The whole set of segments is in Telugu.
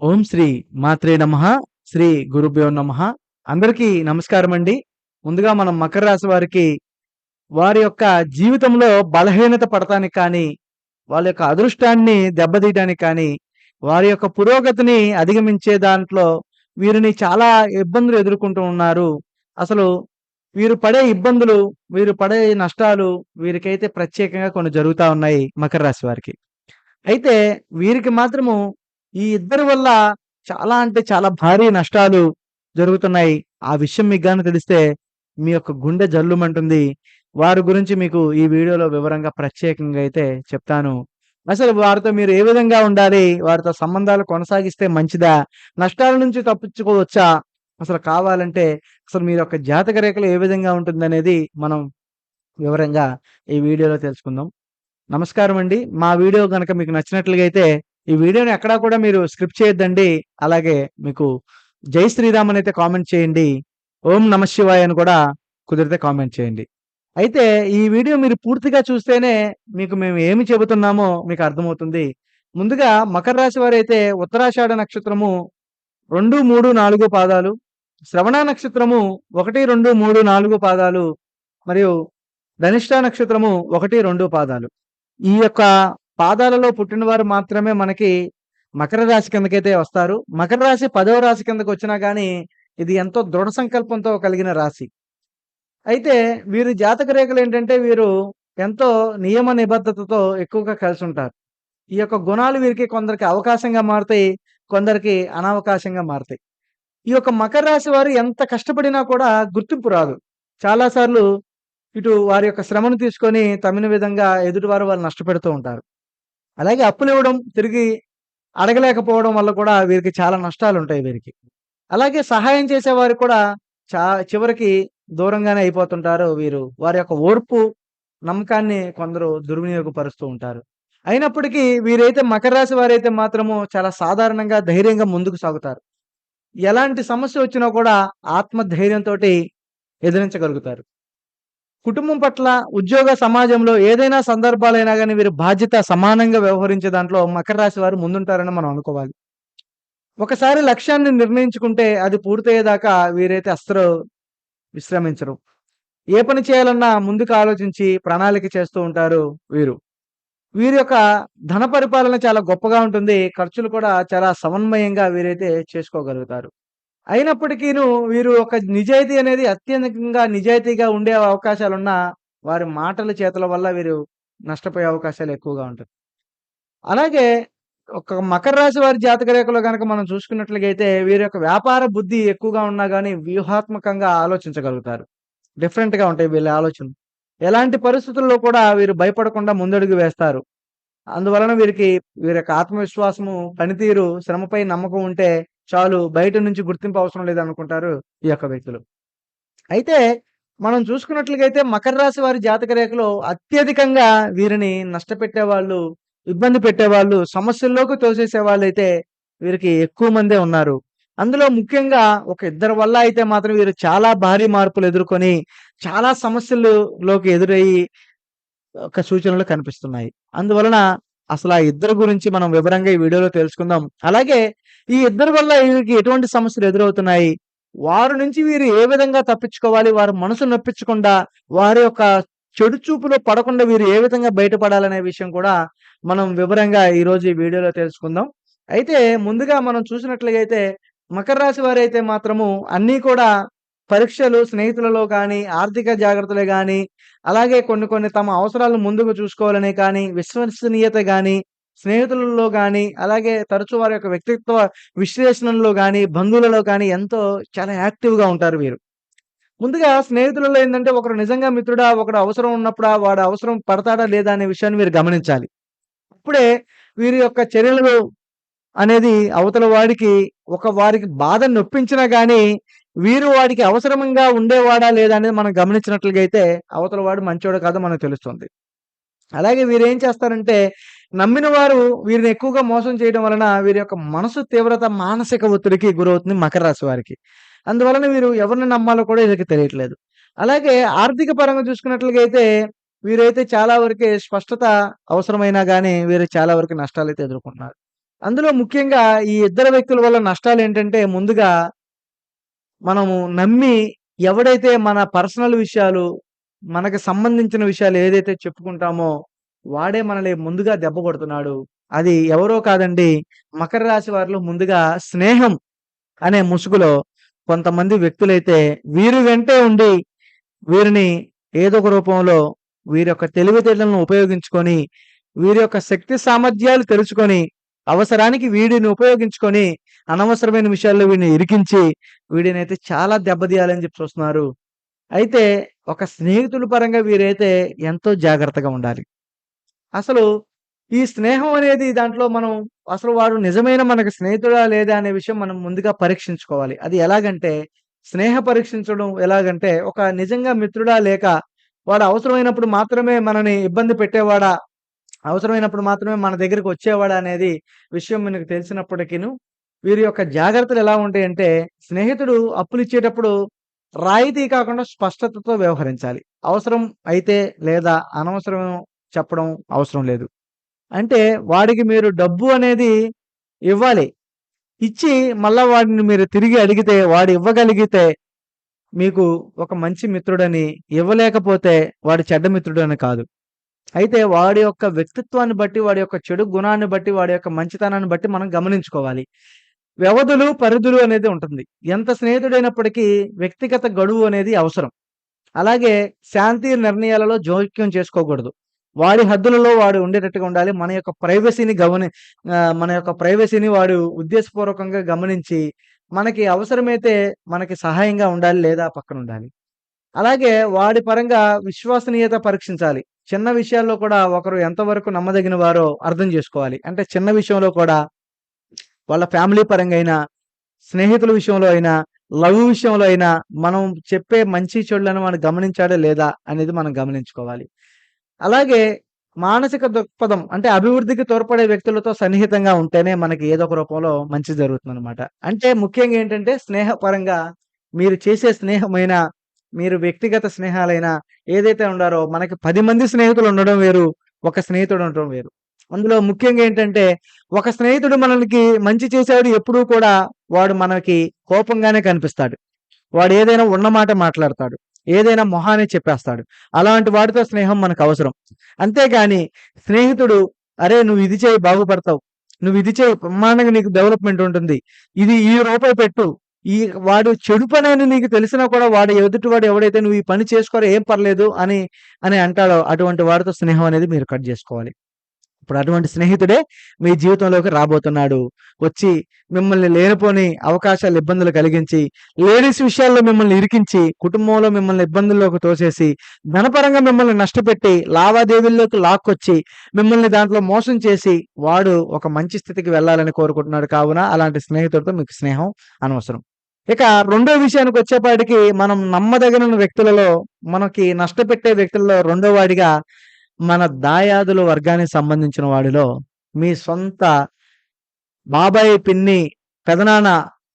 ఓం శ్రీ మాత్రే నమ శ్రీ గురుభ్యో నమ. అందరికీ నమస్కారం అండి ముందుగా మనం మకర రాశి వారికి వారి యొక్క జీవితంలో బలహీనత పడటానికి కానీ వాళ్ళ యొక్క అదృష్టాన్ని దెబ్బతీయడానికి కానీ వారి యొక్క పురోగతిని అధిగమించే దాంట్లో వీరిని చాలా ఇబ్బందులు ఎదుర్కొంటూ ఉన్నారు. అసలు వీరు పడే ఇబ్బందులు వీరు పడే నష్టాలు వీరికైతే ప్రత్యేకంగా కొన్ని జరుగుతూ ఉన్నాయి మకర రాశి వారికి. అయితే వీరికి మాత్రము ఈ ఇద్దరి వల్ల చాలా అంటే చాలా భారీ నష్టాలు జరుగుతున్నాయి. ఆ విషయం మీకు గాని తెలిస్తే మీ యొక్క గుండె జల్లుమంటుంది. వారి గురించి మీకు ఈ వీడియోలో వివరంగా ప్రత్యేకంగా అయితే చెప్తాను. అసలు వారితో మీరు ఏ విధంగా ఉండాలి? వారితో సంబంధాలు కొనసాగిస్తే మంచిదా? నష్టాల నుంచి తప్పించుకోవచ్చా? అసలు కావాలంటే అసలు మీ యొక్క జాతక రేఖలు ఏ విధంగా ఉంటుందనేది మనం వివరంగా ఈ వీడియోలో తెలుసుకుందాం. నమస్కారం అండి మా వీడియో కనుక మీకు నచ్చినట్లుగా అయితే ఈ వీడియోని ఎక్కడా కూడా మీరు స్క్రిప్ట్ చేయొద్దండి. అలాగే మీకు జై శ్రీరామ్ అని అయితే కామెంట్ చేయండి. ఓం నమ శివాయ అని కూడా కుదిరితే కామెంట్ చేయండి. అయితే ఈ వీడియో మీరు పూర్తిగా చూస్తేనే మీకు మేము ఏమి చెబుతున్నామో మీకు అర్థమవుతుంది. ముందుగా మకర రాశి వారు అయితే ఉత్తరాషాఢ నక్షత్రము రెండు మూడు నాలుగు పాదాలు శ్రవణ నక్షత్రము ఒకటి రెండు మూడు నాలుగు పాదాలు మరియు ధనిష్ట నక్షత్రము ఒకటి రెండు పాదాలు. ఈ యొక్క పాదాలలో పుట్టినవారు మాత్రమే మనకి మకర రాశి కిందకైతే వస్తారు. మకర రాశి పదవ రాశి కిందకు వచ్చినా కానీ ఇది ఎంతో దృఢ సంకల్పంతో కలిగిన రాశి. అయితే వీరి జాతక రేఖలు ఏంటంటే వీరు ఎంతో నియమ నిబద్ధతతో ఎక్కువగా కలిసి ఉంటారు. ఈ యొక్క గుణాలు వీరికి కొందరికి అవకాశంగా మారుతాయి కొందరికి అనవకాశంగా మారుతాయి. ఈ యొక్క మకర రాశి వారు ఎంత కష్టపడినా కూడా గుర్తింపు రాదు. చాలాసార్లు ఇటు వారి యొక్క శ్రమను తీసుకొని తమిన విధంగా ఎదుటివారు వాళ్ళు నష్టపెడుతూ ఉంటారు. అలాగే అప్పులు ఇవ్వడం తిరిగి అడగలేకపోవడం వల్ల కూడా వీరికి చాలా నష్టాలు ఉంటాయి వీరికి. అలాగే సహాయం చేసేవారు కూడా చా చివరికి దూరంగానే అయిపోతుంటారు వీరు. వారి యొక్క ఓర్పు నమ్మకాన్ని కొందరు దుర్వినియోగపరుస్తూ ఉంటారు. అయినప్పటికీ వీరైతే మకర రాశి వారైతే మాత్రము చాలా సాధారణంగా ధైర్యంగా ముందుకు సాగుతారు. ఎలాంటి సమస్య వచ్చినా కూడా ఆత్మధైర్యంతో ఎదిరించగలుగుతారు. కుటుంబం పట్ల ఉద్యోగ సమాజంలో ఏదైనా సందర్భాలైనా కానీ వీరి బాధ్యత సమానంగా వ్యవహరించే దాంట్లో మకర రాశి వారు ముందుంటారని మనం అనుకోవాలి. ఒకసారి లక్ష్యాన్ని నిర్ణయించుకుంటే అది పూర్తయ్యేదాకా వీరైతే అస్త్ర విశ్రమించరు. ఏ పని చేయాలన్నా ముందుకు ఆలోచించి ప్రణాళిక చేస్తూ ఉంటారు వీరు. వీరి యొక్క ధన పరిపాలన చాలా గొప్పగా ఉంటుంది. ఖర్చులు కూడా చాలా సమన్వయంగా వీరైతే చేసుకోగలుగుతారు. అయినప్పటికీను వీరు ఒక నిజాయితీ అనేది అత్యధికంగా నిజాయితీగా ఉండే అవకాశాలున్న వారి మాటల చేతుల వల్ల వీరు నష్టపోయే అవకాశాలు ఎక్కువగా ఉంటాయి. అలాగే ఒక మకర రాశి వారి జాతక రేఖలో కనుక మనం చూసుకున్నట్లయితే వీరి యొక్క వ్యాపార బుద్ధి ఎక్కువగా ఉన్నా కానీ వ్యూహాత్మకంగా ఆలోచించగలుగుతారు. డిఫరెంట్గా ఉంటాయి వీళ్ళ ఆలోచన ఎలాంటి పరిస్థితుల్లో కూడా వీరు భయపడకుండా ముందడుగు వేస్తారు. అందువలన వీరికి వీరి యొక్క ఆత్మవిశ్వాసము పనితీరు శ్రమపై నమ్మకం ఉంటే చాలు బయట నుంచి గుర్తింపు అవసరం లేదనుకుంటారు ఈ యొక్క వ్యక్తులు. అయితే మనం చూసుకున్నట్లుగైతే మకర రాశి వారి జాతక రేఖలో అత్యధికంగా వీరిని నష్టపెట్టే వాళ్ళు ఇబ్బంది పెట్టేవాళ్ళు సమస్యల్లోకి తోసేసే వాళ్ళు అయితే వీరికి ఎక్కువ మందే ఉన్నారు. అందులో ముఖ్యంగా ఒక ఇద్దరు వల్ల అయితే మాత్రం వీరు చాలా భారీ మార్పులు ఎదుర్కొని చాలా సమస్యల్లోకి ఎదురయ్యి ఒక సూచనలు కనిపిస్తున్నాయి. అందువలన అసలు ఆ ఇద్దరు గురించి మనం వివరంగా ఈ వీడియోలో తెలుసుకుందాం. అలాగే ఈ ఇద్దరి వల్ల వీరికి ఎటువంటి సమస్యలు ఎదురవుతున్నాయి? వారి నుంచి వీరు ఏ విధంగా తప్పించుకోవాలి? వారి మనసు నొప్పించకుండా వారి యొక్క చెడు చూపులో పడకుండా వీరు ఏ విధంగా బయటపడాలనే విషయం కూడా మనం వివరంగా ఈ రోజు ఈ వీడియోలో తెలుసుకుందాం. అయితే ముందుగా మనం చూసినట్లయితే మకర రాశి వారైతే మాత్రము అన్నీ కూడా పరీక్షలు స్నేహితులలో కానీ ఆర్థిక జాగ్రత్తలు కానీ అలాగే కొన్ని కొన్ని తమ అవసరాలను ముందుకు చూసుకోవాలని కానీ విశ్వసనీయత కానీ స్నేహితులలో కానీ అలాగే తరచు వారి యొక్క వ్యక్తిత్వ విశ్లేషణలో కానీ బంధువులలో కానీ ఎంతో చాలా యాక్టివ్గా ఉంటారు వీరు. ముందుగా స్నేహితులలో ఏంటంటే ఒకరు నిజంగా మిత్రుడా ఒకడు అవసరం ఉన్నప్పుడా వాడు అవసరం పడతాడా లేదా అనే విషయాన్ని మీరు గమనించాలి. అప్పుడే వీరి యొక్క చర్యలు అనేది అవతల వాడికి ఒక వారికి బాధ నొప్పించినా కానీ వీరు వాడికి అవసరంగా ఉండేవాడా లేదా అనేది మనం గమనించినట్లుగా అయితే అవతల వాడు మంచోడు కాదో మనకు తెలుస్తుంది. అలాగే వీరు ఏం చేస్తారంటే నమ్మిన వారు వీరిని ఎక్కువగా మోసం చేయడం వలన వీరి యొక్క మనసు తీవ్రత మానసిక ఒత్తిడికి గురవుతుంది మకర రాశి వారికి. అందువలన వీరు ఎవరిని నమ్మాలో కూడా వీరికి తెలియట్లేదు. అలాగే ఆర్థిక పరంగా చూసుకున్నట్లుగా అయితే వీరైతే చాలా వరకే స్పష్టత అవసరమైనా కానీ వీరు చాలా వరకు నష్టాలు అయితే ఎదుర్కొంటున్నారు. అందులో ముఖ్యంగా ఈ ఇద్దరు వ్యక్తుల వల్ల నష్టాలు ఏంటంటే ముందుగా మనము నమ్మి ఎవడైతే మన పర్సనల్ విషయాలు మనకు సంబంధించిన విషయాలు ఏదైతే చెప్పుకుంటామో వాడే మనల్ని ముందుగా దెబ్బ కొడుతున్నాడు. అది ఎవరో కాదండి మకర రాశి వారిలో ముందుగా స్నేహం అనే ముసుగులో కొంతమంది వ్యక్తులైతే వీరి వెంటే ఉండి వీరిని ఏదో ఒక రూపంలో వీరి యొక్క తెలివితేటలను ఉపయోగించుకొని వీరి యొక్క శక్తి సామర్థ్యాలు తెలుసుకొని అవసరానికి వీడిని ఉపయోగించుకొని అనవసరమైన విషయాల్లో వీడిని ఇరికించి వీడిని అయితే చాలా దెబ్బతీయాలని చెప్పి చూస్తున్నారు. అయితే ఒక స్నేహితుల పరంగా వీరైతే ఎంతో జాగ్రత్తగా ఉండాలి. అసలు ఈ స్నేహం అనేది దాంట్లో మనం అసలు వాడు నిజమైన మనకు స్నేహితుడా లేదా అనే విషయం మనం ముందుగా పరీక్షించుకోవాలి. అది ఎలాగంటే స్నేహ పరీక్షించడం ఎలాగంటే ఒక నిజంగా మిత్రుడా లేక వాడు అవసరమైనప్పుడు మాత్రమే మనని ఇబ్బంది పెట్టేవాడా అవసరమైనప్పుడు మాత్రమే మన దగ్గరికి వచ్చేవాడు అనేది విషయం మనకు తెలిసినప్పటికీను వీరి యొక్క జాగ్రత్తలు ఎలా ఉంటాయంటే స్నేహితుడు అప్పులు ఇచ్చేటప్పుడు రాయితీ కాకుండా స్పష్టతతో వ్యవహరించాలి. అవసరం అయితే లేదా అనవసరం చెప్పడం అవసరం లేదు. అంటే వాడికి మీరు డబ్బు అనేది ఇవ్వాలి. ఇచ్చి మళ్ళా వాడిని మీరు తిరిగి అడిగితే వాడు ఇవ్వగలిగితే మీకు ఒక మంచి మిత్రుడని ఇవ్వలేకపోతే వాడు చెడ్డ మిత్రుడని కాదు. అయితే వాడి యొక్క వ్యక్తిత్వాన్ని బట్టి వాడి యొక్క చెడు గుణాన్ని బట్టి వాడి యొక్క మంచితనాన్ని బట్టి మనం గమనించుకోవాలి. వ్యవధులు పరిధులు అనేది ఉంటుంది. ఎంత స్నేహితుడైనప్పటికీ వ్యక్తిగత గడువు అనేది అవసరం. అలాగే శాంతి నిర్ణయాలలో జోక్యం చేసుకోకూడదు. వాడి హద్దులలో వాడు ఉండేటట్టుగా ఉండాలి. మన యొక్క ప్రైవసీని గమని మన యొక్క ప్రైవసీని వాడు ఉద్దేశపూర్వకంగా గమనించి మనకి అవసరమైతే మనకి సహాయంగా ఉండాలి లేదా పక్కన ఉండాలి. అలాగే వాడి పరంగా విశ్వసనీయత పరీక్షించాలి. చిన్న విషయాల్లో కూడా ఒకరు ఎంతవరకు నమ్మదగిన వారో అర్థం చేసుకోవాలి. అంటే చిన్న విషయంలో కూడా వాళ్ళ ఫ్యామిలీ పరంగా అయినా స్నేహితుల విషయంలో అయినా లవ్ విషయంలో అయినా మనం చెప్పే మంచి చెడులను మనం గమనించాడా లేదా అనేది మనం గమనించుకోవాలి. అలాగే మానసిక దృక్పథం అంటే అభివృద్ధికి తోడ్పడే వ్యక్తులతో సన్నిహితంగా ఉంటేనే మనకి ఏదో ఒక రూపంలో మంచి జరుగుతుంది అనమాట అంటే ముఖ్యంగా ఏంటంటే స్నేహపరంగా మీరు చేసే స్నేహమైన మీరు వ్యక్తిగత స్నేహాలైనా ఏదైతే ఉండారో మనకి పది మంది స్నేహితులు ఉండడం వేరు ఒక స్నేహితుడు ఉండడం వేరు. అందులో ముఖ్యంగా ఏంటంటే ఒక స్నేహితుడు మనకి మంచి చేసేవాడు ఎప్పుడూ కూడా వాడు మనకి కోపంగానే కనిపిస్తాడు. వాడు ఏదైనా ఉన్నమాట మాట్లాడతాడు ఏదైనా మొహాన్ని చెప్పేస్తాడు. అలాంటి వాడితో స్నేహం మనకు అవసరం. అంతేగాని స్నేహితుడు అరే నువ్వు ఇది చేయి బాగుపడతావు. నువ్వు ఇది చేయి బ్రహ్మాండంగా నీకు డెవలప్మెంట్ ఉంటుంది. ఇది ఈ రూపాయి పెట్టు. ఈ వాడు చెడు పని అని నీకు తెలిసినా కూడా వాడు ఎదుటి వాడు ఎవడైతే నువ్వు ఈ పని చేసుకోరా ఏం పర్లేదు అని అని అంటాడో అటువంటి వాడితో స్నేహం అనేది మీరు కట్ చేసుకోవాలి. ఇప్పుడు అటువంటి స్నేహితుడే మీ జీవితంలోకి రాబోతున్నాడు. వచ్చి మిమ్మల్ని లేనిపోని అవకాశాలు ఇబ్బందులు కలిగించి లేడీస్ విషయాల్లో మిమ్మల్ని ఇరికించి కుటుంబంలో మిమ్మల్ని ఇబ్బందుల్లోకి తోసేసి ధనపరంగా మిమ్మల్ని నష్టపెట్టి లావాదేవీల్లోకి లాక్కొచ్చి మిమ్మల్ని దాంట్లో మోసం చేసి వాడు ఒక మంచి స్థితికి వెళ్ళాలని కోరుకుంటున్నాడు. కావున అలాంటి స్నేహితుడితో మీకు స్నేహం అనవసరం. ఇక రెండో విషయానికి వచ్చేపాటికి మనం నమ్మదగిన వ్యక్తులలో మనకి నష్టపెట్టే వ్యక్తులలో రెండో వాడిగా మన దాయాదుల వర్గానికి సంబంధించిన వాడిలో మీ సొంత బాబాయ్ పిన్ని పెదనాన్న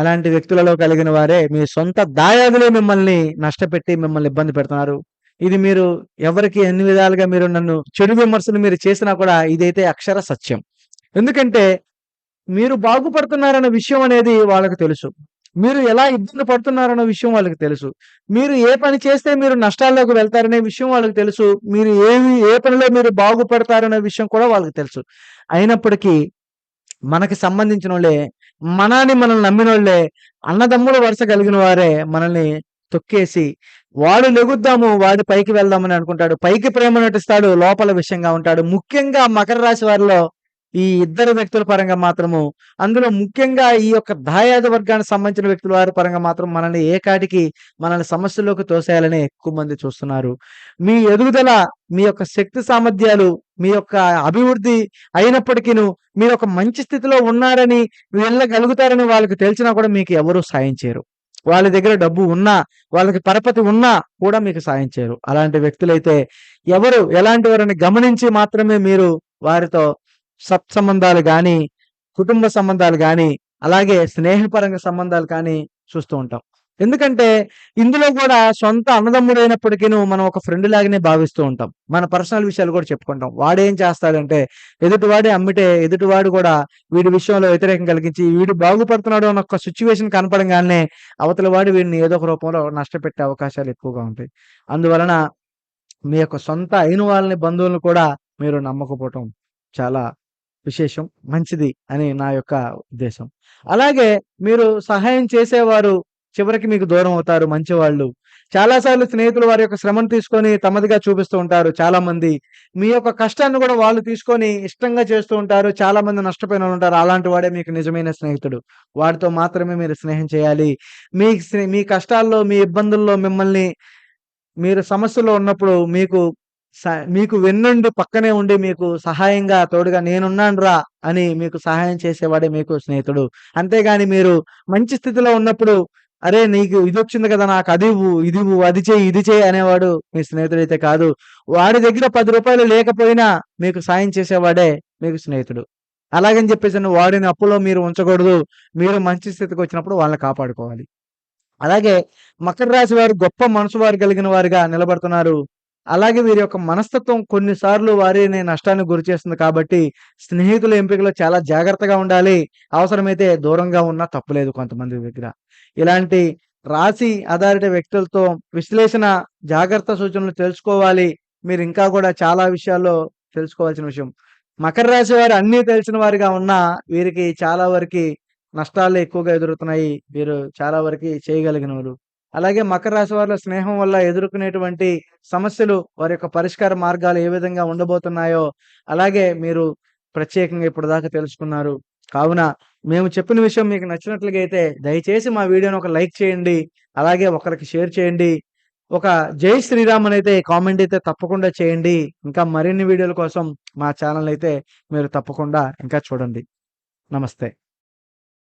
అలాంటి వ్యక్తులలో కలిగిన వారే మీ సొంత దాయాదులే మిమ్మల్ని నష్టపెట్టి మిమ్మల్ని ఇబ్బంది పెడుతున్నారు. ఇది మీరు ఎవరికి ఎన్ని విధాలుగా మీరు నన్ను చెడు విమర్శలు మీరు చేసినా కూడా ఇదైతే అక్షర సత్యం. ఎందుకంటే మీరు బాగుపడుతున్నారన్న విషయం అనేది వాళ్ళకు తెలుసు. మీరు ఎలా ఇబ్బంది పడుతున్నారన్న విషయం వాళ్ళకి తెలుసు. మీరు ఏ పని చేస్తే మీరు నష్టాల్లోకి వెళ్తారనే విషయం వాళ్ళకి తెలుసు. మీరు ఏవి ఏ పనిలో మీరు బాగుపడతారనే విషయం కూడా వాళ్ళకి తెలుసు. అయినప్పటికీ మనకి సంబంధించిన వాళ్ళే మనని మనల్ని నమ్మిన వాళ్ళే అన్నదమ్ముల వరుస కలిగిన వారే మనల్ని తొక్కేసి వాడు లెగుద్దాము వాడి పైకి వెళ్దామని అనుకుంటాడు. పైకి ప్రేమ నటిస్తాడు లోపల విషయంగా ఉంటాడు. ముఖ్యంగా మకర రాశి వారిలో ఈ ఇద్దరు వ్యక్తుల పరంగా మాత్రము అందులో ముఖ్యంగా ఈ యొక్క దాయాద వర్గానికి సంబంధించిన వ్యక్తుల వారి పరంగా మాత్రం మనల్ని ఏకాటికి మనల్ని సమస్యల్లోకి తోసేయాలని ఎక్కువ మంది చూస్తున్నారు. మీ ఎదుగుదల మీ యొక్క శక్తి సామర్థ్యాలు మీ యొక్క అభివృద్ధి అయినప్పటికీను మీరు ఒక మంచి స్థితిలో ఉన్నారని వెళ్ళగలుగుతారని వాళ్ళకి తెలిసినా కూడా మీకు ఎవరు సాయం చేయరు. వాళ్ళ దగ్గర డబ్బు ఉన్నా వాళ్ళకి పరపతి ఉన్నా కూడా మీకు సాయం చేయరు. అలాంటి వ్యక్తులైతే ఎవరు ఎలాంటి వారిని గమనించి మాత్రమే మీరు వారితో సత్సంబంధాలు కానీ కుటుంబ సంబంధాలు కానీ అలాగే స్నేహపరంగా సంబంధాలు కానీ చూస్తూ ఉంటాం ఎందుకంటే ఇందులో కూడా సొంత అన్నదమ్ముడైనప్పటికీ మనం ఒక ఫ్రెండ్ లాగానే భావిస్తూ ఉంటాం. మన పర్సనల్ విషయాలు కూడా చెప్పుకుంటాం. వాడేం చేస్తాడంటే ఎదుటివాడే అమ్మితే ఎదుటివాడు కూడా వీడి విషయంలో వ్యతిరేకం కలిగించి వీడు బాగుపడుతున్నాడు అన్న ఒక సిచ్యువేషన్ కనపడంగానే అవతల వాడు వీడిని ఏదో ఒక రూపంలో నష్టపెట్టే అవకాశాలు ఎక్కువగా ఉంటాయి. అందువలన మీ యొక్క సొంత అయిన వాళ్ళని బంధువులను కూడా మీరు నమ్మకపోవటం చాలా విశేషం. మంచిది అని నా యొక్క ఉద్దేశం. అలాగే మీరు సహాయం చేసేవారు చివరికి మీకు దూరం అవుతారు మంచివాళ్ళు. చాలా సార్లు స్నేహితులు వారి యొక్క శ్రమను తీసుకొని తమదిగా చూపిస్తూ ఉంటారు చాలామంది. మీ యొక్క కష్టాన్ని కూడా వాళ్ళు తీసుకొని ఇష్టంగా చేస్తూ ఉంటారు. చాలామంది నష్టపోయినోళ్ళుంటారు. అలాంటి వాడే మీకు నిజమైన స్నేహితుడు. వాడితో మాత్రమే మీరు స్నేహం చేయాలి. మీ మీ కష్టాల్లో, మీ ఇబ్బందుల్లో మిమ్మల్ని మీరు సమస్యలో ఉన్నప్పుడు మీకు మీకు వెన్నుండి పక్కనే ఉండి మీకు సహాయంగా తోడుగా నేనున్నానురా అని మీకు సహాయం చేసేవాడే మీకు స్నేహితుడు. అంతేగాని మీరు మంచి స్థితిలో ఉన్నప్పుడు అరే! నీకు ఇది వచ్చింది కదా! నాకు అది ఇది అది చేయి ఇది చెయ్యి అనేవాడు మీ స్నేహితుడైతే కాదు. వాడి దగ్గర పది రూపాయలు లేకపోయినా మీకు సాయం చేసేవాడే మీకు స్నేహితుడు. అలాగని చెప్పేసి వాడిని అప్పులో మీరు ఉంచకూడదు. మీరు మంచి స్థితికి వచ్చినప్పుడు వాళ్ళని కాపాడుకోవాలి. అలాగే మకర రాశి వారు గొప్ప మనసు వారు కలిగిన వారుగా నిలబడుతున్నారు. అలాగే వీరి యొక్క మనస్తత్వం కొన్నిసార్లు వారిని నష్టానికి గురిచేస్తుంది కాబట్టి స్నేహితుల ఎంపికలో చాలా జాగ్రత్తగా ఉండాలి. అవసరమైతే దూరంగా ఉన్నా తప్పులేదు కొంతమంది దగ్గర. ఇలాంటి రాశి ఆధారిత వ్యక్తులతో విశ్లేషణ, జాగ్రత్త సూచనలు తెలుసుకోవాలి. మీరు ఇంకా కూడా చాలా విషయాల్లో తెలుసుకోవాల్సిన విషయం. మకర రాశి వారు అన్నీ తెలిసిన వారిగా ఉన్నా వీరికి చాలా వరకు నష్టాలు ఎక్కువగా ఎదురుతున్నాయి వీరు చాలా వరకి చేయగలిగినోరు. అలాగే మకర రాశి వారిలో స్నేహం వల్ల ఎదుర్కొనేటువంటి సమస్యలు, వారి యొక్క పరిష్కార మార్గాలు ఏ విధంగా ఉండబోతున్నాయో అలాగే మీరు ప్రత్యేకంగా ఇప్పటిదాకా తెలుసుకున్నారు. కావున మేము చెప్పిన విషయం మీకు నచ్చినట్లుగా అయితే దయచేసి మా వీడియోని ఒక లైక్ చేయండి. అలాగే ఒకరికి షేర్ చేయండి. ఒక జై శ్రీరామ్ అనైతే కామెంట్ అయితే తప్పకుండా చేయండి. ఇంకా మరిన్ని వీడియోల కోసం మా ఛానెల్ అయితే మీరు తప్పకుండా ఇంకా చూడండి. నమస్తే.